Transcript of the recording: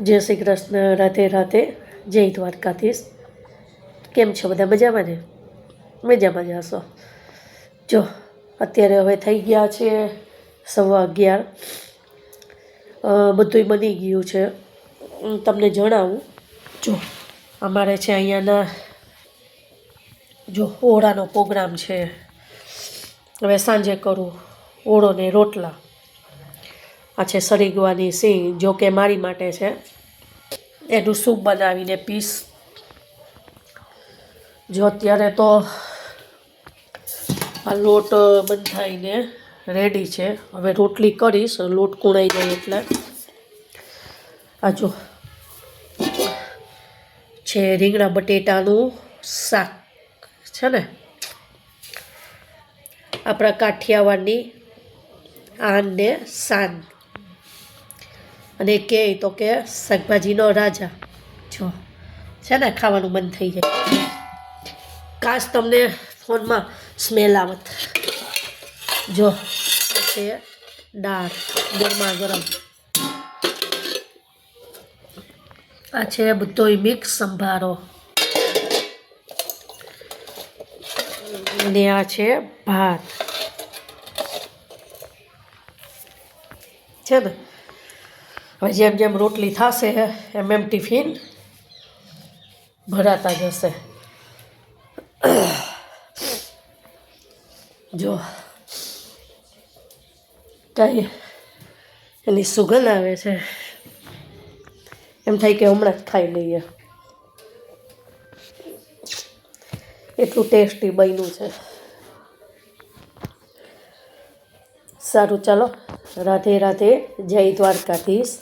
જય શ્રી કૃષ્ણ, રાધે રાધે, જય દ્વારકાધીશ. કેમ છો બધા? મજામાં ને? મજામાં જ જો, અત્યારે હવે થઈ ગયા છે સવા અગિયાર. બધુંય બની ગયું છે. હું તમને જણાવું. જો, અમારે છે અહીંયાના, જો, ઓળાનો પ્રોગ્રામ છે. હવે સાંજે કરું ઓળો ને રોટલા. આ છે સરીગવાની સિંહ, જો કે મારી માટે છે. એનું સૂપ બનાવીને પીસ જો અત્યારે તો આ લોટ બંધાઈને રેડી છે. હવે રોટલી કરીશ, લોટ કુણાઈ જાય એટલે. આ જો છે રીંગણા બટેટાનું શાક છે ને? આપણા કાઠિયાવાડની આન ને સાન અને કહે તો કે શાકભાજીનો રાજા. જો, છે ને, ખાવાનું મન થઈ જાય. કાશ તમને ફોનમાં સ્મેલ આવત. જો છે દાળ ગરમા ગરમ. આ છે બધોય મિક્સ સંભારો. અને આ છે ભાત. છે ને હવે જેમ જેમ રોટલી થશે, એમ એમ ટિફિન ભરાતા જશે. જો, કાંઈ એની સુગંધ આવે છે. એમ થાય કે હમણાં જ ખાઈ લઈએ. એટલું ટેસ્ટી બન્યું છે. સારું, ચાલો. રાધે રાધે, જય દ્વારકાધીશ.